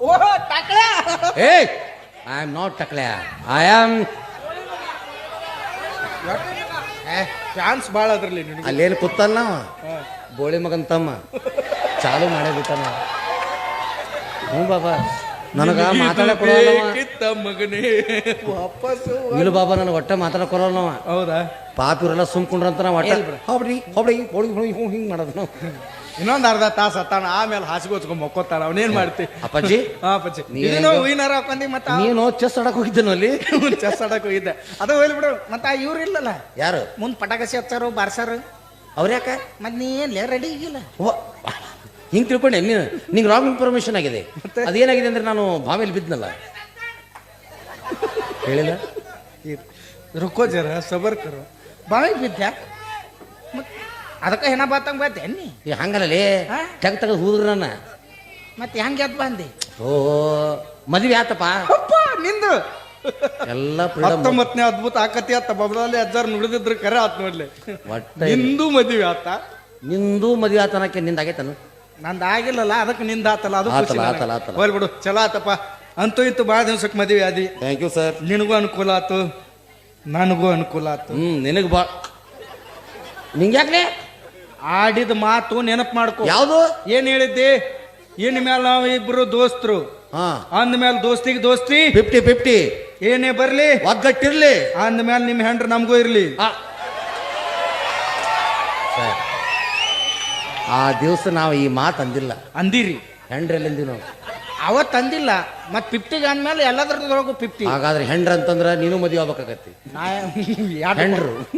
ಓ ಟಕ್ಳ ಏ I am not ಟಕ್ಲೆ ಐ ಆಮ್ ಚಾನ್ಸ್ ಭಾಳ ಅದ್ರಲ್ಲಿ ನಿನಗೆ. ಅಲ್ಲೇನು ಕೂತಲ್ಲ ನಾವು. ಬೋಳಿ ಮಗನ್ ತಮ್ಮ. ಚಾಲು ಮಾಡೇ ಬಿಟ್ಟಾನ. ಹ್ಞೂ ಬಾಬಾ. ನನಗ ಮಾತಾಡಕ್. ಬೇಕಿತ್ತ ಮಗನೇ. ವಾಪಸ್ಸು ಇಲ್ಲ ಬಾಬಾ ನನಗೆ ಒಟ್ಟ ಮಾತಾಡಕ್ ಕೊಡಲ್ಲ ಅವ ಹೌದಾ? ಪಾಪ ಇವರೆಲ್ಲ ಸುಮ್ಕೊಂಡ್ರಂತ ನಾವು ಒಟ್ಟ ಹೋಗ್ಬಿಡಿ ಹೋಗ್ಬಿಡಿ ಹ್ಞೂ ಹಿಂಗೆ ಮಾಡೋದು ನಾವು. ಇನ್ನೊಂದ್ ಅರ್ಧ ತಾಸು ಹತ್ತಾನ ಆಮೇಲೆ ಹಾಸಿಗೆ ಹೊಚ್ಕೊಂಡ್ ಮಕ್ಕೋತಾನ ಅವನೇನ್ ಮಾಡ್ತಿ? ಅಪ್ಪಾಜಿ ಹಾ ಪಚ್ಚಿ ನೀನು- ಇದನ್ನು ಹೆಂಗೋ? ಮತ್ತೆ ಹಾಕೊಂಡಿ ಮತ್ತ ನೀನು ಚೆಸ್ ಆಡಕ್ ಹೋಗಿದ್ದನು ಅಲ್ಲಿ? ಚೆಸ್ ಆಡಕ್ ಹೋಗಿದ್ದೆ. ಅದು ಹೋಗ್ಲಿ ಬಿಡು. ಮತ್ತ ಇವ್ರು ಇಲ್ಲಲ್ಲ? ಯಾರು? ಮುಂದ್ ಪಟಾಕಸಿ ಹಚ್ಚಾರು ಬಾರ್ಸಾರು. ಅವ್ರ್ಯಾಕ ಮತ್ ನೀ ಏನ್ ರೆಡಿ ಆಗಿಲ್ಲ? ಹಿಂಗೆ ತಿಳ್ಕೊಂಡೆ ನೀನು ನಿಂಗೆ ರಾಂಗ್ ಇನ್ಫಾರ್ಮೇಶನ್ ಆಗಿದೆ. ಮತ್ತೆ? ಅದೇನಾಗಿದೆ ಅಂದ್ರೆ ನಾನು ಬಾವಿಯಲ್ಲಿ ಬಿದ್ನಲ್ಲ? ಹೇಳಿಲ್ಲ? ರುಕೋ ಜರ ಸಬರ್ಕರು. ಬಾವಿ ಬಿದ್ದ ಮತ್ ಅದಕ್ಕೆ ಹೆಣ ಬಾತಂಗ್ ಬಾತೆ ನೀ ಈ ಹಂಗಲ್ಲೇ ಹಾ? ತೆಗ್ ತೆಗೆದು ಹೂದ್ರ ನನ್ನ. ಮತ್ತೆ ಹಂಗೆ ಅದ್ ಬಂದಿ? ಓ ಮದ್ವೆ ಆತಪ್ಪ. ಅಪ್ಪ ನಿಂದು. ಎಲ್ಲ ಫ್ರೀಡಮ್ ಹತ್ತೊಂಬತ್ತನೇ ಅದ್ಭುತ ಆಕತಿ ಆತ. ಬಬಲಲ್ಲಿ ಅಜ್ಜಾರ್ ನುಡಿದಿದ್ರು ಕರೆ ಆತ್ ನೋಡ್ಲಿ. ಒಟ್ಟ ನಿಂದು ಮದುವೆ ಆತ. ನಿಂದು ಮದ್ವೆ ಆತನಕ್ಕೆ ನಿಂದ ಆಗೈತನು ನಂದು ಆಗಿಲ್ಲಲ್ಲ ಅದಕ್ಕೆ ನಿಂದ ಆತಲ್ಲ ಅದು ಆತಲ್ಲ, ಖುಷಿ ನನಗೆ. ಆತಲ್ಲ. ಹೋಗ್ಲಿ ಬಿಡು ಚಲೋ ಆತಪ್ಪ. ಅಂತೂ ಇಂತೂ ಭಾಳ ದಿವ್ಸಕ್ಕೆ ಮದುವೆ ಆದಿ. ಥ್ಯಾಂಕ್ ಯು ಸರ್ ನಿನಗೂ ಅನುಕೂಲ ಆತು ನನಗೂ ಅನುಕೂಲ ಆತು. ಹ್ಮ್ ನಿನಗೆ ಬಾ. ನಿಂಗೆ ಯಾಕ್ಲೆ ಆಡಿದ ಮಾತು ನೆನಪು ಮಾಡ್ಕೊ. ಯಾವುದು? ಏನ್ ಹೇಳಿದ್ದಿ? ಇನ್ ಮೇಲೆ ನಾವು ಇಬ್ರು ದೋಸ್ತರು. ಹಾ. ಅಂದ ಮೇಲೆ ದೋಸ್ತಿಗೆ ದೋಸ್ತಿ. Fifty fifty. ಏನೇ ಬರ್ಲಿ? ಒಗ್ಗಟ್ಟಿರ್ಲಿ. ಅಂದ ಮೇಲೆ ನಿಮ್ ಹೆಂಡ್ರ ನಮಗೂ ಇರ್ಲಿ. ಆ. ಸರ್, ಆ ದಿವಸ ನಾವು ಈ ಮಾತು ಅಂದಿಲ್ಲ. ಅಂದಿರಿ. ಹೆಂಡ್ರೆಲ್ಲಿಂದಿ ನಾವು ಅವತ್ ಅಂದಿಲ್ಲ. ಮತ್ ಫಿಫ್ಟಿಗೆ ಅಂದ್ಮೇಲೆ ಎಲ್ಲದ್ರೊಳಗೂ ಫಿಫ್ಟಿ. ಹಾಗಾದ್ರೆ ಹೆಂಡ್ರ ಅಂತಂದ್ರೆ ನೀನು ಮದುವೆ ಆಗ್ಬೇಕಾಗತ್ತಿ. ಹೆಂಡ್ರು.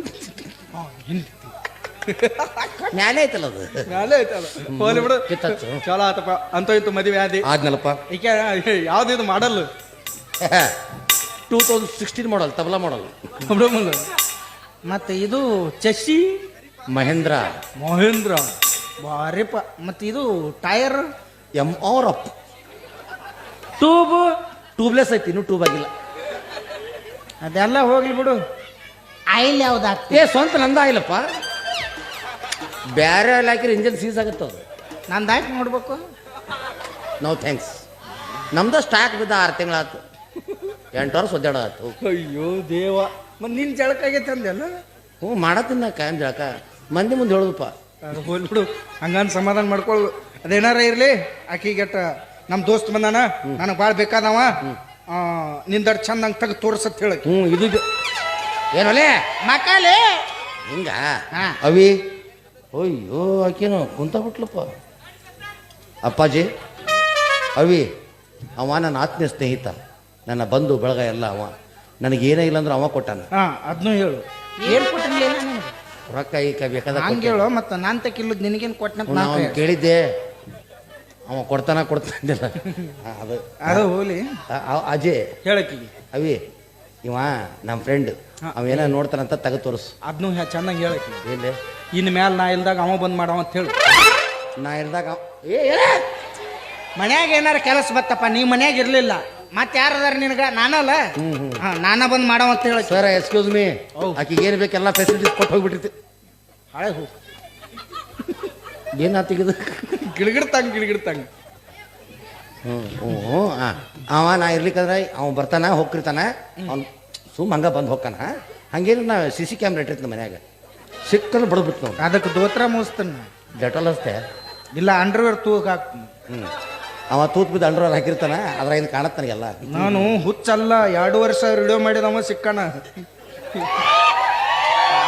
ನ್ಯಾಲೆ ಐತಲ್ಲ ಅದು? ಮ್ಯಾಲೆ ಐತಲ್ಲ. ಹೋಗ್ಲಿ ಬಿಡು. ಕಿತ್ತಚ್ಚು. ಚಲೋ ಆತಪ್ಪ. ಅಂತ ಇತ್ತು ಮದುವೆ ಆದಿ. ಆದ್ನಲ್ಲಪ್ಪ. ಈಕೆ ಇದು model? Two thousand sixteen model tabla model ಮತ್ತೆ ಇದು ಚಶಿ ಮಹೇಂದ್ರ. ಮಹೇಂದ್ರ. ಬಾರಿಪ್ಪ. ಮತ್ತೆ ಇದು tyre? M R up tube tubeless ಐತಿ ಇನ್ನೂ ಟ್ಯೂಬ್ ಆಗಿಲ್ಲ. ಅದೆಲ್ಲ ಹೋಗ್ಲಿ ಬಿಡು. ಆಯಿಲ್ ಯಾವ್ದು ಏ ಸ್ವಂತ ನಂದ ಆಗಿಲ್ಲಪ್ಪ. ಬ್ಯಾರೆ ಆಯಿಲ್ ಹಾಕಿದ್ರೆ ಇಂಜನ್ ಸೀಸ್ ಆಗುತ್ತೆ? ಅದು ನಂದು ಹಾಕಿ ನೋಡ್ಬೇಕು. ನೋ ಥ್ಯಾಂಕ್ಸ್ ನಮ್ದು ಸ್ಟಾಕ್ ಬಿದ್ದ ಆರು ತಿಂಗಳಾತು. ಎಂಟು ವರ್ಷ ಆತು. ಅಯ್ಯೋ ದೇವ. ಮತ್ತೆ ನಿನ್ ಜಳಕ ಆಗೈತೆ ಅಂದೆಲ್ಲ ಹ್ಞೂ ಮಾಡತ್ತಿನ ಕಾಯಂ ಜಳಕ. ಮಂದಿ ಮುಂದೆ ಹೇಳುದಪ್ಪ. ಅದು ಹೋಗ್ಲಿ ಬಿಡು. ಹಂಗನ್ ಸಮಾಧಾನ ಮಾಡ್ಕೊಳ್ಳು ಅದೇನಾರ ಇರ್ಲಿ ಆಕಿಗೆಟ್ಟ ನಮ್ಮ ದೋಸ್ತ್ ಬಂದಾನ? ನನಗೆ ಭಾಳ ಬೇಕಾದವ. ನಿಂದಡ್ ಚಂದ ಹಂಗೆ ತೆಗೆದು ತೋರ್ಸತ್ ಹೇಳಕ್ ಹ್ಞೂ ಇದು. ಏನೋಲೆ ಮಕಾಲೆ ಹಿಂಗ? ಅವಿ? ಅಯ್ಯೋ ಆಕೇನು ಕುಂತ ಬಿಟ್ಲಪ್ಪ. ಅಪ್ಪಾಜಿ ಅವಿ ಅವ ನನ್ನ ಆತ್ಮೀಯ ಸ್ನೇಹಿತ. ನನ್ನ ಬಂಧು ಬಳಗ ಎಲ್ಲ ಅವ. ನನಗೇನೇ ಇಲ್ಲ ಅಂದ್ರೆ ಅವ ಕೊಟ್ಟಾನ. ಹಾ ಅದನ್ನು ಹೇಳು. ಏನು ಕೊಟ್ಟಿರ್ಲಿಲ್ಲ ನನಗೆ? ರೊಕ್ಕ ಈಗ ಬೇಕಾದ ಹಂಗೆ ಹೇಳು ಮತ್ತೆ ನಾನು ತಕ್ಕಿಲ್ಲದ ನಿನಗೇನು ಕೊಟ್ಟನಂತ ನಾನು ನಾವು ಕೇಳಿದ್ದೆ. ಅವ ಕೊಡ್ತಾನ ಕೊಡ್ತಾನಿಲ್ಲ ಅದು ಅದು ಹೋಗ್ಲಿ. ಅಜಯ್ ಹೇಳಕ್ಕಿಗೆ ಅವಿ ಇವ ನಮ್ಮ ಫ್ರೆಂಡ್ ಅವೇನ ನೋಡ್ತಾನಂತ ತೆಗೆದು ತೋರಿಸು. ಅದನ್ನು ಚೆನ್ನಾಗಿ ಹೇಳಕ್ಕಿ. ಎಲ್ಲಿ ಇನ್ ಮ್ಯಾಲ ನಾ ಇಲ್ದಾಗ ಅವ ಬಂದ್ ಮಾಡವ ಅಂತ ಹೇಳು. ನಾ ಇಲ್ದಾಗ ಅವ- ಏ? ಮನ್ಯಾಗ ಏನಾರ ಕೆಲಸ ಬತ್ತಪ್ಪ ನೀ ಮನ್ಯಾಗ ಇರ್ಲಿಲ್ಲ. ಮತ್ತೆ ಯಾರದಾರ ನಿನಗ? ನಾನಲ್ಲ. ಹಾ ನಾನ ಬಂದ್ ಮಾಡವ ಅಂತ ಹೇಳಿ. Sir excuse me. ಆಕಿಗೆ ಏನು ಬೇಕು ಎಲ್ಲ ಫೆಸಿಲಿಟೀಸ್ ಕೊಟ್ಟು ಹೋಗ್ಬಿಟ್ಟಿರ್ತಿ. ಹಳೆ ಹೋ. ಏನು ಆತಿಗಿದು ಗಿಡಗಿಡ್ತಂಗ್ ಗಿಡಗಿಡ್ತಂಗ್ ಹ್ಞೂ ಹ್ಞೂ ಹ್ಞೂ ಹಾಂ. ಅವ ನಾ ಇರ್ಲಿಕ್ಕಂದ್ರೆ ಅವ ಬರ್ತಾನ ಹೋಗ್ತಿರ್ತಾನ. ಅವ್ನು ಸುಮ್ ಹಂಗೆ ಬಂದು ಹೋಗ್ತಾನ. ಹಂಗೇನು ನಾ ಸಿ ಸಿ ಕ್ಯಾಮ್ರಾ ಇಟ್ಟಿರ್ತೀನಿ ಮನ್ಯಾಗ. ಸಿಕ್ಕಲ್ಲಿ ಬಡ್ಬಿಟ್ಟು ನಾವು ಅದಕ್ಕೆ ದೋತ್ರ ಮುಗಿಸ್ತಾನ ಡೆಟಲ್ ಅಷ್ಟೇ. ಇಲ್ಲ ಅಂಡರ್ವೇರ್ ತೂಕ ಹಾಕ್ತೀನಿ. ಹ್ಞೂ ಅವ ತೂತ್ ಬಿದ್ದು ಅಂಡರ್ವೇರ್ ಹಾಕಿರ್ತಾನ ಅದ್ರ ಇದು ಕಾಣತ್ತೆ ನನಗೆಲ್ಲ. ನಾನು ಹುಚ್ಚಲ್ಲ ಎರಡು ಸಾವಿರ ವಿಡಿಯೋ ಮಾಡಿದವ ಸಿಕ್ಕಣ.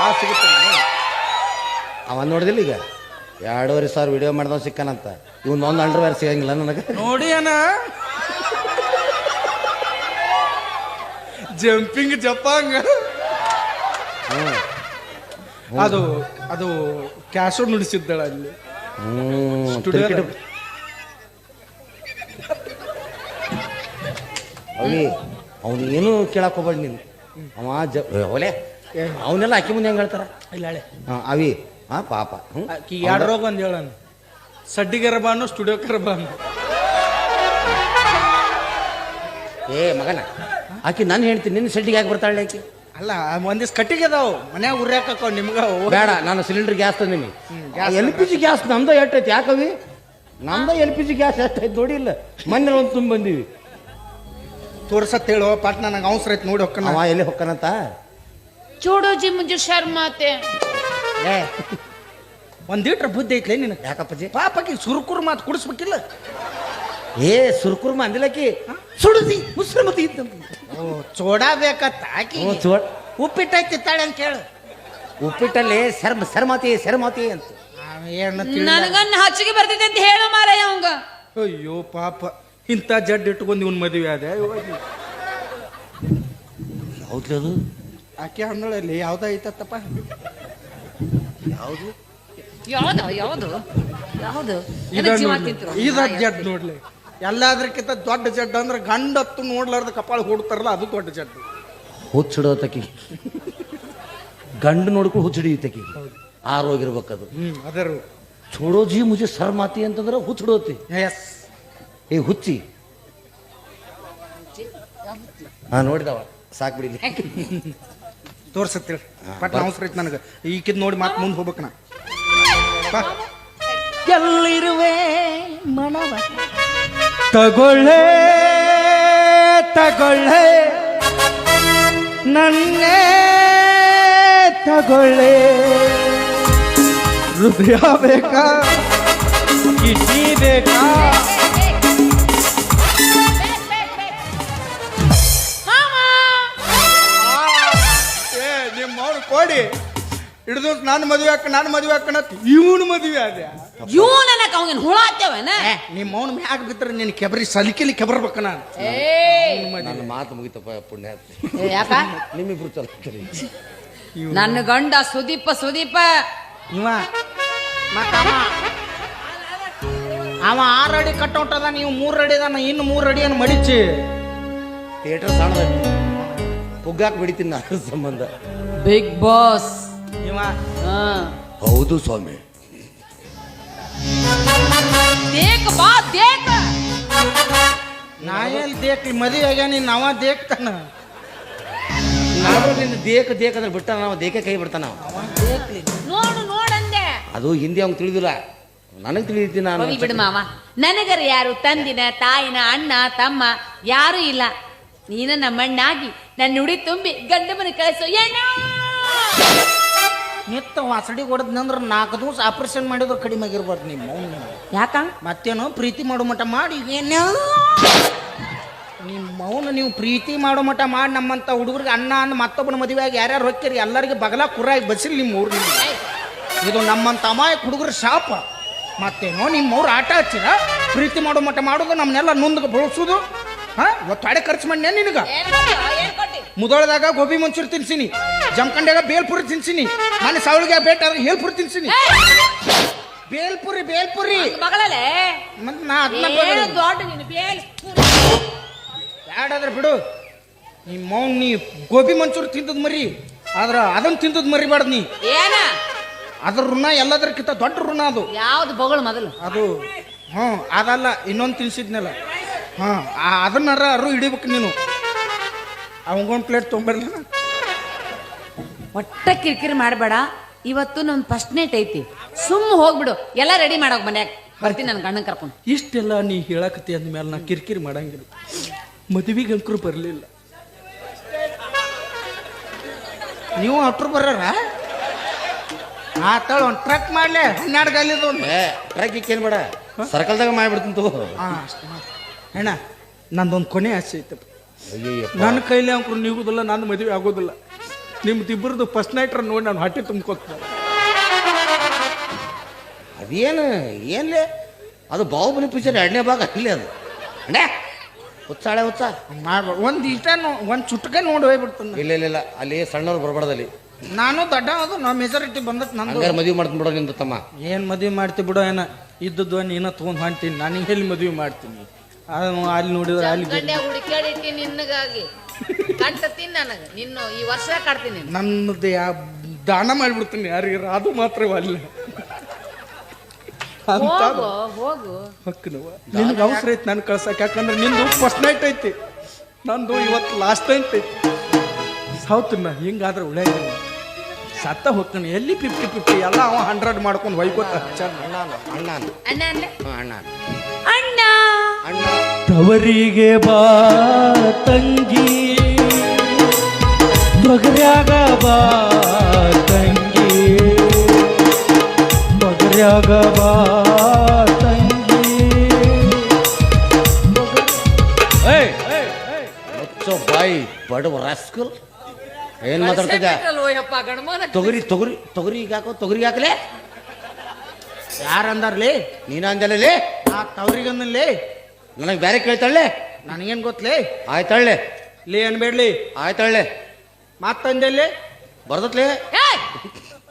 ಆ ಸಿಗುತ್ತೆ ಅವ ನೋಡಿದಿಲ್ಲ ಈಗ? ಎರಡೂವರೆ ಸಾವಿರ ವಿಡಿಯೋ ಮಾಡಿದವ ಸಿಕ್ಕಾನಂತ. ಇವ್ನು ಒಂದು ಅಂಡರ್ವೇರ್ ಸಿಗಂಗಿಲ್ಲ ನನಗೆ. ನೋಡಿ ಅಣ್ಣ. ಜಂಪಿಂಗ್ ಜಪಾಂಗ್. ಅದು ಅದು ಕ್ಯಾಶ್ ನುಡಿಸಿದ್ದಳ ಅಲ್ಲಿ. Studio ಅವಿ ಅವನು ಏನು ಕೇಳಕ್ ಹೋಗ್ಬೇಡ ನೀನು. ಅವ ಜ ಒಲೆ ಅವನ್ನೆಲ್ಲ ಅಕ್ಕಿ ಮುಂದೆ ಹೆಂಗೆ ಹೇಳ್ತಾರ? ಇಲ್ಲ ಹಳೆ. ಹಾಂ ಅವಿ ಹಾ ಪಾಪ. ಹ್ಞೂ. ಆಕಿ ಎರಡು ರೋಗ ಒಂದು ಹೇಳ ಸಡ್ಡಿಗರ ಬಾನು ಸ್ಟುಡಿಯೋಕರ ಬಾನು. ಏ ಮಗನ ಆಕಿ ನಾನು ಹೇಳ್ತೀನಿ ನಿನ್ನ ಸಡ್ಡಿಗೆ ಯಾಕೆ ಬರ್ತಾಳೆ ಆಕಿ? ಅಲ್ಲ ಒಂದಿಸ್ ಕಟ್ಟಿಗೆ ಅದಾವ. ಮನ್ಯಾಗ ಉರ್ಯಾಕ ನಿಮ್ಗ. ಬೇಡ ನಾನು ಸಿಲಿಂಡರ್ ಗ್ಯಾಸ್ ತಂದಿನಿ. ಎಲ್ ಪಿ ಜಿ ಗ್ಯಾಸ್ ನಮ್ದ ಎಷ್ಟೈತಿ ಯಾಕವಿ ನಮ್ದ ಎಲ್ ಪಿ ಜಿ ಗ್ಯಾಸ್ ಎಷ್ಟೈತಿ ನೋಡಿ ಇಲ್ಲ. ಮೊನ್ನೆ ಒಂದು ತುಂಬ ಬಂದೀವಿ ತೋರ್ಸತ್ ಹೇಳು ಪಾಟ್ ನನಗೆ ಅವಸರ ಐತಿ ನೋಡಿ ಹೊಕ್ಕ ಅವ ಎಲ್ಲಿ ಹೊಕ್ಕನಂತ? ಚೂಡೋಜಿ ಮುಂಜು ಶರ್ಮಾತೆ ಏ ಒಂದ್ ಲೀಟ್ರ್ ಬುದ್ಧಿ ಐತ್ಲೇ ನಿನಗೆ. ಯಾಕಪ್ಪ ಜಿ ಪಾಪಕ್ಕೆ ಸುರುಕುರು ಮಾತು ಕುಡಿಸ್ಬೇಕಿಲ್ಲ. ಏ ಸುರ್ಕುರ್ಮ ಅಂದಿಲ್ಲಕಿ ಸುಡುದಿ ಮುಸ್ಲಿಮತಿ ಇದ್ದಂತ. ಓ ಚೋಡಾ ಬೇಕತ್ತ ಆಕಿ ಹ್ಞೂ ಚೋಡ್. ಉಪ್ಪಿಟ್ಟೈತಿ ತಾಳೆ ಅಂತ ಹೇಳು ಉಪ್ಪಿಟ್ಟಲ್ಲಿ ಶರ್ಮ ಶರ್ಮಾತಿ ಶರ್ಮಾತಿ ಅಂತ. ನನಗನ್ನ ಹಚ್ಚಿಗೆ ಬರ್ತೈತೆ ಅಂತ ಹೇಳು ಮಾರಾಯ ಅವಂಗ. ಅಯ್ಯೋ ಪಾಪ. ಇಂಥ ಜಡ್ ಇಟ್ಕೊಂಡು ಇವನ್ ಮದುವೆ ಅದೇ ಯಾವ್ದು ಅದು? ಆಕೆ ಅಂದಳಲ್ಲಿ ಯಾವ್ದ ಐತತ್ತಪ್ಪ. ಯಾವುದು? ಯಾವ್ದು ಯಾವ್ದು? ಯಾವ್ದು? ಇದ ಜಡ್ ನೋಡ್ಲಿ. ಎಲ್ಲದಕ್ಕಿಂತ ದೊಡ್ಡ ಜಡ್ಡು ಅಂದ್ರೆ ಗಂಡತ್ತು ನೋಡ್ಲಾರ್ದ ಕಪಾಳ ಹೂಡ್ತಾರಲ್ಲ ಅದು ದೊಡ್ಡ ಜಡ್ಡು. ಹುಚ್ಚಿಡೋ ತಕಿ ಗಂಡು ನೋಡ್ಕೊಂಡು ಹುಚ್ಚಿಡಿಯು ತಕಿ ಆರೋಗ್ಯ ಇರ್ಬೇಕದು ಅದರ ಚೋಡೋಜಿ ಮುಜಿ ಮುಜೆ ಸರ್ ಮಾತಿ ಅಂತಂದ್ರೆ ಹುಚ್ಚಿಡೋತಿ. ಎಸ್ ಏ ಹುಚ್ಚಿ. ಹಾ ನೋಡಿದವ. ಸಾಕ್ ಬಿಡಿ. ತೋರ್ಸತ್ತೇಳಿ. ಪಟ್ ನನಗೆ. ಈಕಿದ್ ನೋಡಿ ಮತ್ತೆ ಮುಂದೆ ಹೋಗ್ಬೇಕು ನಾ. ಎಲ್ಲಿರುವೆ ಮಣವ? ತಗೊಳ್ಳೆ ತಗೊಳ್ಳೆ. ನನ್ನೇ ತಗೊಳ್ಳೆ. ಹೃದಯ ಬೇಕಾ? ಕಿಸಿ ಬೇಕಾ? ಹಿಡಿದು ನಾನು ಮದುವೆ ಹಾಕ ನಾನು ಮದುವೆ ಹಾಕೋಣ ಇವನು ಮದುವೆ ಅದೇ ಇವ್ ನನಕ್ ಅವಂಗನ್ ಹುಳ ಹತ್ತೇವನ ನಿಮ್ಮ ಅವನ ಮ್ಯಾಗ ಬಿದ್ರೆ ನಿನ್ನ ಕೆಬರಿ ಸಲಿಕೆಲಿ ಕೆಬರ್ಬೇಕ ನಾನು. ನನ್ನ ಮಾತು ಮುಗಿತಪ್ಪ ಪುಣ್ಯ ಯಾಕ? ನಿಮ್ಮಿಬ್ರು ಚಲೋ ನನ್ನ ಗಂಡ ಸುದೀಪ ಸುದೀಪ. ಇವ. ಮತ್ತ ಅವ. ಅವ ಆರು ಅಡಿ ಕಟ್ಟೋಟದ ನೀವು ಮೂರು ಅಡಿ ಅದಾನ ಇನ್ನು ಮೂರು ಅಡಿಯನ್ನು ಮಡಿಚಿ. ಥಿಯೇಟರ್ ಸಾಣದ ಪುಗ್ಗಾಕ್ ಬಿಡಿತೀನಿ ನಾನು ಸಂಬಂಧ. Bigg Boss. ಇವ ಹೌದು ಸ್ವಾಮಿ. ದೇಕ್ ಬಾ ದೇಕ್. ನಾ ಏನ್ ದೇಕ್ಲಿ ಮದುವೆ ಆಗ್ಯಾನ ನೀನು ಅವ ದೇಕ್ತಾನ ನಾನು ನಿನ್ನ ದೇಕ ದೇಕ ಅಂದ್ರೆ ಬಿಟ್ಟ ನಾವು ದೇಕೆ ಕೈ ಬಿಡ್ತಾನ ದೇಕ್ಲಿ ನೋಡು ನೋಡಂದೆ ಅದು. ಹಿಂದಿ ಅವ್ನು ತಿಳಿದಿಲ್ಲ. ನನಗೆ ತಿಳಿದೈತಿ ನಾನು. ಬಿಡು ಮಾವ. ನನಗರ ಯಾರು? ತಂದಿನ ತಾಯಿನ ಅಣ್ಣ ತಮ್ಮ ಯಾರು ಇಲ್ಲ. ನೀನ ನಮ್ಮಣ್ಣಾಗಿ ನನ್ನ ನುಡಿ ತುಂಬಿ ಗಂಡ ಮನೆ ಕಳಿಸು. ಏನ ನಿತ್ತ ವಾಸಡಿ ಹೊಡೆದ್ನಂದ್ರೆ ನಾಲ್ಕು ದಿವಸ ಆಪರೇಷನ್ ಮಾಡಿದ್ರು ಕಡಿಮೆ ಆಗಿರ್ಬಾರ್ದು ನಿಮ್ಮ ಯಾಕ? ಮತ್ತೇನು ಪ್ರೀತಿ ಮಾಡೋ ಮಟ ಮಾಡಿ. ಏನು? ನಿಮ್ಮ ಮೌನ ನೀವು ಪ್ರೀತಿ ಮಾಡೋ ಮಟ ಮಾಡಿ ನಮ್ಮಂಥ ಹುಡುಗರಿಗೆ ಅನ್ನ ಅಂದ್ ಮತ್ತೊಬ್ಬನ ಮದುವೆಯಾಗಿ ಯಾರ್ಯಾರು ಹೊಕ್ಕಿರಿ ಎಲ್ಲರಿಗೆ ಬಗಲ ಕುರಾಗಿ ಬಸಿರಿ ನಿಮ್ಮ ಊರು ಇದು ನಮ್ಮಂಥ ಅಮಾಯಕ ಹುಡುಗರ ಶಾಪ. ಮತ್ತೇನೋ ನಿಮ್ಮ ಊರು ಆಟ ಹಚ್ಚಿರ? ಪ್ರೀತಿ ಮಾಡೋ ಮಟ ಮಾಡೋದು ನಮ್ಮನ್ನೆಲ್ಲ ನೊಂದ್ಗೆ ಬಳಸೋದು? ಹಾ? ಇವತ್ತು ಅಡೆ ಖರ್ಚು ಮಾಡಿ ನಿನಗ? ಮುದೋಳದಾಗ ಗೋಬಿ ಮಂಚೂರಿ ತಿನ್ಸಿನಿ. ಜಮಖಂಡ್ಯಾಗ ಬೇಲ್ಪುರಿ ತಿನ್ಸಿನಿ. ಮನೆ ಸಾವಿಗೆ ಬೇಟ ಹೇಳ್ಪುರಿ ತಿನ್ಸಿನಿ. ಬೇಲ್ಪುರಿ ಬೇಲ್ಪುರಿ. ಮಗಳೇ ಮತ್ ನಾ ಅದನ್ನ ಏನು ದೊಡ್ಡ ನೀನು ಬೇಲ್. ಬ್ಯಾಡಾದ್ರೆ ಬಿಡು. ನೀ ಮೌನ್ ನೀ ಗೋಬಿ ಮಂಚೂರಿ ತಿಂದದ್ ಮರಿ. ಆದ್ರ ಅದನ್ನ ತಿಂದದ್ ಮರಿಬಾರ್ದು ನೀ. ಏನ? ಅದ್ರ ಋಣ ಎಲ್ಲದಕ್ಕಿಂತ ದೊಡ್ಡ ಋಣ ಅದು. ಯಾವ್ದು ಬಗಳ ಮೊದಲು? ಅದು ಹ್ಞೂ ಅದಲ್ಲ ಇನ್ನೊಂದು ತಿನ್ಸಿದ್ನಲ್ಲ. ಹಾಂ ಅದನ್ನಾರ ಅರು ಹಿಡಿಬೇಕು ನೀನು. ಅವಂಗೊಂದು ಪ್ಲೇಟ್ ತೊಗೊಂಬರ್ಲ? ಒಟ್ಟ ಕಿರಿಕಿರಿ ಮಾಡಬೇಡ. ಇವತ್ತು ನನ್ ಫಸ್ಟ್ ನೈಟ್ ಐತಿ. ಸುಮ್ಮ ಹೋಗ್ಬಿಡು. ಎಲ್ಲ ರೆಡಿ ಮಾಡೋಕ್ ಮನ್ಯಾಗ. ಬರ್ತೀನಿ ನನ್ನ ಗಂಡನ ಕರ್ಕೊಂಡು. ಇಷ್ಟೆಲ್ಲ ನೀ ಹೇಳಕತ್ತಿ ಅಂದ್ಮೇಲೆ ನಾ ಕಿರಿಕಿರಿ ಮಾಡಂಗಿಲ್ಲ. ಮದುವೆಗೆ ಅಂಕರು ಬರಲಿಲ್ಲ. ನೀವು ಅಟ್ರು ಬರಾರ ಆತಳ ಒಂದು ಟ್ರಕ್ ಮಾಡ್ಲೆ ಹನ್ನೆರಡು ಗಾಲಿದು ಒಂದು ಟ್ರಕ್ ಏನು ಬೇಡ. ಸರ್ಕಲ್ದಾಗ ಮಾಡ್ಬಿಡ್ತೀನಿ ತಗೋ. ಅಣ್ಣ ನಂದೊಂದು ಕೊನೆ ಆಸೆ ಐತಪ್ಪ. ಅಯ್ಯಯ್ಯಪ್ಪ. ನನ್ನ ಕೈಲಿ ಅಂಕರು ನೀಗುದಿಲ್ಲ ನಂದು ಮದುವೆ ಆಗೋದಿಲ್ಲ. ನಿಮ್ದು ಇಬ್ಬರದು ಫಸ್ಟ್ ನೈಟ್ರ ನೋಡಿ ನಾನು ಹೊಟ್ಟೆ ತುಂಬ್ಕೊತೀನಿ ಅದೇನು? ಏನ್ಲೇ? ಅದು ಬಾಹುಬಲಿ ಪಿಚರ್ ಎರಡನೇ ಭಾಗ ಅಲ್ಲಿ ಅದು. ಅಣ್ಣ ಹುಚ್ಚಾಳೆ ಹುಚ್ಚ. ಮಾಡ್ಬಾರ್ದು ಒಂದು ಇಷ್ಟ ಒಂದು ಚುಟ್ಕೆ ನೋಡಿ ಹೋಗ್ಬಿಡ್ತಾನೆ. ಇಲ್ಲ ಇಲ್ಲ ಇಲ್ಲ. ಅಲ್ಲಿ ಸಣ್ಣವ್ರು ಬರಬಾರ್ದಲ್ಲಿ. ನಾನು ದೊಡ್ಡ ಅದು ನಾವು ಮೆಜಾರಿಟಿ ಬಂದತ್ ನಂದು. ಹಂಗಾರೆ ಮದುವೆ ಮಾಡ್ತೀನಿ ಬಿಡೋ ನಿಂದು ತಮ್ಮ. ಏನು ಮದುವೆ ಮಾಡ್ತಿ ಬಿಡೋ ಏನ? ಇದ್ದದ್ದು ನೀನ ತೊಗೊಂಡು ಹೊಂಟೀನಿ. ನಾನು ಎಲ್ಲಿ ಮದುವೆ ಮಾಡ್ತೀನಿ? ಅಲ್ಲಿ ನೋಡಿದ್ರೆ ಅಲ್ಲಿ ಹುಡುಕಾಡಿ ನಿನ್ನಗಾಗಿ. ಕಂಟ ತಿನ್ ನನಗ. ನಿನ್ನು ಈ ವರ್ಷ ಕಾಡ್ತೀನಿ ನನ್ನದು ಯಾ ದಾನ ಮಾಡಿಬಿಡ್ತೀನಿ ಯಾರಿಗಾರ ಅದು ಮಾತ್ರ ಅಲ್ಲ. ಅಂತ ಹೋಗು ಹೋಗು. ಹಕ್ಕನವ ನಿನಗೆ ಅವಸರ ಐತಿ ನಾನು ಕಳ್ಸಕ್ಕೆ ಯಾಕಂದ್ರೆ ನಿಂದು ಫಸ್ಟ್ ನೈಟ್ ಐತಿ. ನಂದು ಇವತ್ತು ಲಾಸ್ಟ್ ನೈಟ್ ಐತಿ. ಸಾವ್ತನ್ನ ಹಿಂಗಾದ್ರೆ ಉಳಿಯ ಸತ್ತ ಹೋಗ್ತಾನೆ. ಎಲ್ಲಿ ಫಿಫ್ಟಿ ಫಿಫ್ಟಿ ಎಲ್ಲ ಅವ ಹಂಡ್ರೆಡ್ ಮಾಡ್ಕೊಂಡು ಹೊಯ್ಕೋತ ಅಣ್ಣ ಅಣ್ಣ ಅಣ್ಣ. ಅಣ್ಣ. ಅಣ್ಣ. ತವರಿಗೆ ಬಾ ತಂಗಿ. ಮಗರ್ಯಾಗ ಬಾ ತಂಗಿ. ಮಗರ್ಯಾಗ ಬಾ ತಂಗಿ. ಬಾಯಿ ಬಡವ ರಾಸ್ಕಲ್. ಏನ್ ಮಾತಾಡ್ತಿದ್ದೆ ತೊಗರಿ ತೊಗರಿ ತೊಗರಿ ಈಗ ಹಾಕೋ ತೊಗರಿ ಹಾಕಲೆ. ಯಾರಂದಾರ್ಲಿ ನೀನ ಅಂದಲೇ ಆ ತವ್ರಿಗಂದಲ್ಲಿ ನನಗೆ ಬೇರೆ ಕೇಳ್ತಾಳೆ? ನನಗೇನು ಗೊತ್ತಲೇ ಆಯ್ತಾಳೆ. ಲೇ ಅನ್ಬೇಡ್ಲಿ. ಆಯ್ತಾಳೆ. ಮತ್ತಂದಲ್ಲಿ ಬರ್ದತ್ಲೆ?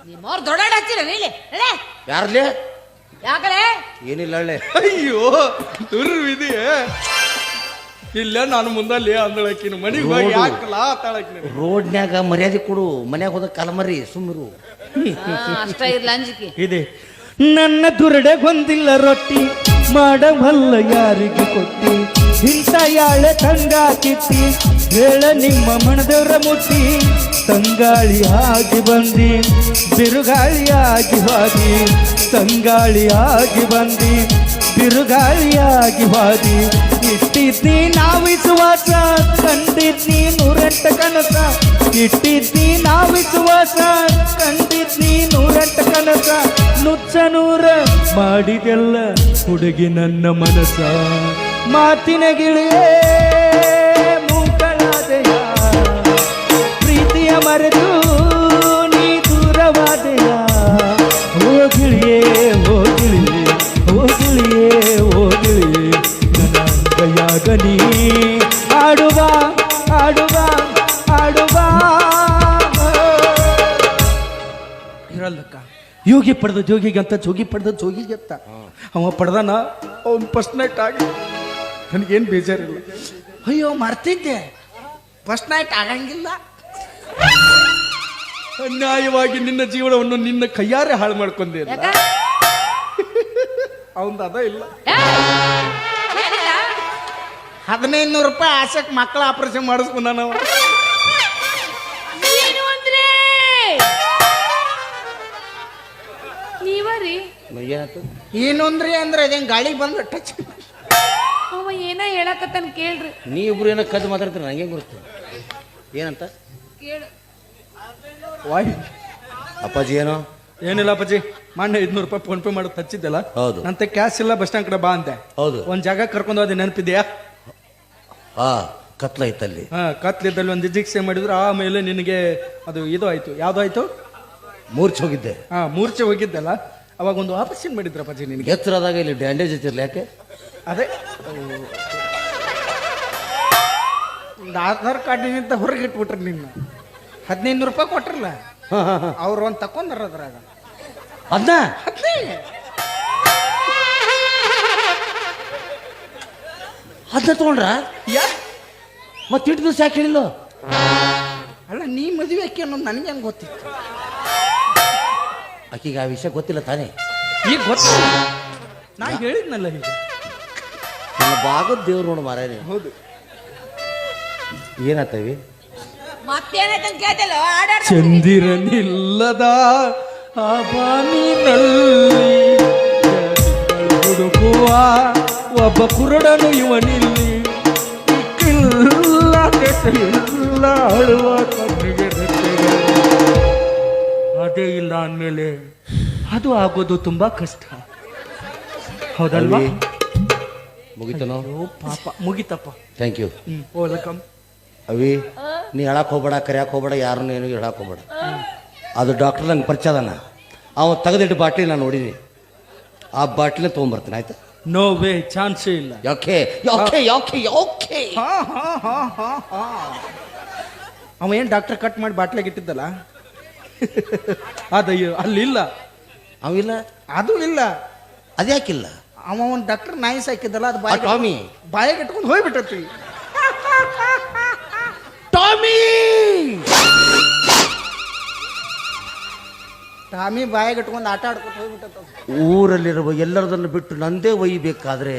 ನಿಮ್ಮವ್ರು ದೊಡ್ಡ ಹಚ್ಚಿರ ನೀಲಿ. ಯಾರ್ಲೆ? ಯಾಕಲೆ? ಏನಿಲ್ಲ ಅಳ್ಳೆ ಅಯ್ಯೋ ದುರ್ವಿಧಿ ಇಲ್ಲ ನಾನು ಮುಂದಲ್ಲಿ ಅಂದಳಕಿನ ಮನೆಗೆ ಹೋಗಿ. ಹಾಕಲ್ಲ ತಾಳಕಿನ ರೋಡ್ನ್ಯಾಗ ಮರ್ಯಾದೆ ಕೊಡು. ಮನ್ಯಾಗ ಹೋದ ಕಲಮರಿ ಸುಮ್ಮರು ಅಷ್ಟ ಇರ್ಲ ಅಂಜಿಕೆ. ಇದೆ. ನನ್ನ ದುರಡೆಗೊಂದಿಲ್ಲ ರೊಟ್ಟಿ, ಮಾಡವಲ್ಲ ಯಾರಿಗೆ ಕೊಟ್ಟಿ? ಇಂಥ ಯಾಳೆ ತಂಗಾಕಿತ್ತಿ ಹೇಳ ನಿಮ್ಮ ಮಣದವರ ಮುಟ್ಟಿ. ತಂಗಾಳಿ ಆಗಿ ಬಂದಿ ಬಿರುಗಾಳಿಯಾಗಿ ಹಾದಿ. ಆಗಿ ಬಂದಿ ಬಿರುಗಾಳಿಯಾಗಿ ಹಾದಿ. ಇಟ್ಟಿದ್ದಿ ನಾವಿಸುವಾಸ ಕಂಡಿದ್ದಿ ನೂರೆಂಟ ಕನಸ. ಇಟ್ಟಿದ್ದಿ ನಾವಿಸುವಾಸ ಕಂಡಿದ್ದಿ ನೂರೆಂಟ ಕನಸ. ನುಚ್ಚ ನೂರ ಮಾಡಿದೆಲ್ಲ ಹುಡುಗಿ ನನ್ನ ಮನಸ ಮಾತಿನ ಗಿಳಿಯೇ ಮೂಕಲಾದೆಯ ಪ್ರೀತಿಯ ಮರೆತು ನೀ ದೂರವಾದೆಯ ಓ ಗೆಳಿಯೇ ಓ ಗೆಳಿಯೇ ನನ್ನ ಅಂಗೈಯಾಗ ನೀ ಆಡುವ ಯೋಗಿ ಪಡೆದ ಜೋಗಿಗೆ ಅಂತ ಜೋಗಿ ಪಡೆದ ಜೋಗಿಗೆ ಅಂತ. ಅವ ಪಡ್ದಾನ ಅವ್ನು ಫಸ್ಟ್ ನೈಟ್ ಆಗಿ. ನನಗೇನು ಬೇಜಾರಿಲ್ಲ. ಅಯ್ಯೋ ಮರ್ತಿದ್ದೆ. ಫಸ್ಟ್ ನೈಟ್ ಆಗಂಗಿಲ್ಲ. ಅನ್ಯಾಯವಾಗಿ ನಿನ್ನ ಜೀವನವನ್ನು ನಿನ್ನ ಕೈಯಾರೆ ಹಾಳು ಮಾಡ್ಕೊಂಡೆ ಅವಂದ ಅದ ಇಲ್ಲ? ಹದಿನೈದು ನೂರು ರೂಪಾಯಿ ಆಸೆಕ್ ಮಕ್ಕಳ ಆಪರೇಷನ್ ಮಾಡಿಸ್ಕೊಂಡ ನಾವು ಏನಾಯ್ತು ಏನು ಅಂದ್ರಿ ಅಂದ್ರೆ ಅದೇನು ಗಾಳಿಗೆ ಬಂದು ಟಚ್ ಅವ ಏನ ಹೇಳಕತ್ತಾನ ಕೇಳ್ರಿ. ನೀ ಇಬ್ರು ಏನೋ ಕದ್ದು ಮಾತಾಡ್ತೀರ ನಂಗೆ ಗೊತ್ತು? ಏನಂತ? ಕೇಳು. ವಾಯ್. ಅಪ್ಪಾಜಿ ಏನೋ? ಏನಿಲ್ಲ ಅಪ್ಪಾಜಿ ಮೊನ್ನೆ ಐದ್ನೂರು ರೂಪಾಯಿ ಫೋನ್ ಪೇ ಮಾಡೋದು ಹಚ್ಚಿದ್ದಲ್ಲ ಹೌದು. ನಂತೆ ಕ್ಯಾಶ್ ಇಲ್ಲ ಬಸ್ ಸ್ಟ್ಯಾಂಡ್ ಕಡೆ ಬಾ ಅಂದೆ. ಹೌದು. ಒಂದ್ ಜಾಗ ಕರ್ಕೊಂಡು ಹೋದೆ ನೆನಪಿದ್ಯಾ? ಹಾ ಕತ್ಲ ಐತಲ್ಲಿ ಹಾ ಕತ್ಲಿದ್ದಲ್ಲಿ ಒಂದು ಜಿಕ್ಸೆ ಮಾಡಿದ್ರು ಆಮೇಲೆ ನಿನಗೆ ಅದು ಇದು ಆಯ್ತು. ಯಾವ್ದು ಆಯ್ತು? ಮೂರ್ಛೆ ಹೋಗಿದ್ದೆ. ಹಾ ಮೂರ್ಛೆ ಹೋಗಿದ್ದಲ್ಲ? ಅವಾಗ ಒಂದು ಆಪರೇಷನ್ ಮಾಡಿದ್ರಪ್ಪಾಜಿ ನಿನಗೆ? ಎತ್ತರದಾಗ ಇಲ್ಲಿ ಡ್ಯಾಂಡೇಜ್ ಇತ್ತಿರ್ಲಿ ಯಾಕೆ? ಅದೇ. ಒಂದು ಆಧಾರ್ ಕಾರ್ಡಿನಿಂದ ಹೊರಗೆ ಇಟ್ಬಿಟ್ರಿ ನಿನ್ನ. ಹದಿನೈದು ನೂರು ರೂಪಾಯಿ ಕೊಟ್ರಲ್ಲ? ಹಾ ಹಾ ಹಾ. ಅವ್ರು ಒಂದು ತಕೊಂಡ್ರ ಅದ್ರಾಗ. ಅದನ್ನ ಹದಿನೈದು ಅದನ್ನ ತಗೊಂಡ್ರ? ಯಾ? ಮತ್ತೆ ಇಟ್ಟು ದಿವಸ ಯಾಕೆ ಹೇಳಿಲ್ಲ? ಅಲ್ಲ ನೀ ಮದುವೆ ಆಕಿ ಅನ್ನೋದು ನನಗೆ ಹೆಂಗೆ ಗೊತ್ತಿತ್ತು? ಆಕಿಗೆ ಆ ವಿಷಯ ಗೊತ್ತಿಲ್ಲ ತಾನೇ? ಈಗ ಗೊತ್ತಿಲ್ಲ. ನಾ ಹೇಳಿದ್ನಲ್ಲ ಈಗ ನನ್ನ ಭಾಗದ ದೇವ್ರು ನೋಡು ಮಾರಾಯ ಹೌದು. ಏನಾತವಿ ಮತ್ತೇನಾಯ್ತಂತ ಕೇಳ್ತಲ್ಲ ಆಡಾಡ್ತ ಚಂದಿರನಿಲ್ಲದ ಆ ಬಾನಿನಲ್ಲಿ ಹುಡುಕುವ ಒಬ್ಬ ಕುರುಡನು ಇವನಿಲ್ಲಿ. ಕೆಟ್ಟ ಇಲ್ಲ ಅಳುವ ಅಂದಮೇಲೆ ಅದು ಆಗೋದು ತುಂಬಾ ಕಷ್ಟ. ಹೌದಲ್ವಾ? ಅವಿ, ಮುಗಿತನೋ? ಓ ಪಾಪ. ಮುಗಿತಪ್ಪ. ಥ್ಯಾಂಕ್ ಯು ವೆಲ್ಕಮ್ ಅವಿ ನೀ ಹೇಳಕ್ ಹೋಗ್ಬೇಡ ಕರ್ಯಾಕ್ ಹೋಗ್ಬೇಡ ಯಾರು ಏನು ಹೇಳಕ್ ಹೋಗ್ಬೇಡ. ಅದು ಡಾಕ್ಟರ್ ನಂಗೆ ಪರಿಚಯ ಅದಾನ ಅವ ತೆಗೆದಿಟ್ಟು ಬಾಟ್ಲಿ ನಾನು ನೋಡೀನಿ. ಆ ಬಾಟ್ಲಿ ತೊಗೊಂಬರ್ತೀನಿ ಆಯ್ತಾ? ನೋ ವೇ ಚಾನ್ಸ್ ಇಲ್ಲ. ಯಾಕೆ? ಯಾಕೆ ಯಾಕೆ ಯಾಕೆ? ಹಾ ಹಾ ಹಾ ಹಾ ಹಾ. ಅವ ಏನು ಡಾಕ್ಟರ್ ಕಟ್ ಮಾಡಿ ಬಾಟ್ಲಾಗ ಇಟ್ಟಿದ್ದಲ್ಲ? ಅದಯ್ಯೋ ಅಲ್ಲಿ ಇಲ್ಲ. ಅವಿಲ್ಲ ಅದು ಇಲ್ಲ. ಅದ್ಯಾಕಿಲ್ಲ ಅವ ಒಂದು ಡಾಕ್ಟರ್ ನಾಯಿ ಸಾಕಿದ್ದಲ್ಲ ಅದು ಬಾಯಿ ಟಾಮಿ. ಬಾಯಿಗೆ ಇಟ್ಕೊಂಡು ಹೋಗ್ಬಿಟ್ಟತಿ. ಟಾಮಿ! ಟಾಮಿ ಬಾಯಿಗೆ ಇಟ್ಕೊಂಡು ಆಟ ಆಡ್ಕೊಂಡು ಹೋಗ್ಬಿಟ್ಟತ್ತ ಊರಲ್ಲಿರುವ ಎಲ್ಲರದನ್ನು ಬಿಟ್ಟು ನಂದೇ ಒಯ್ಯಬೇಕಾದ್ರೆ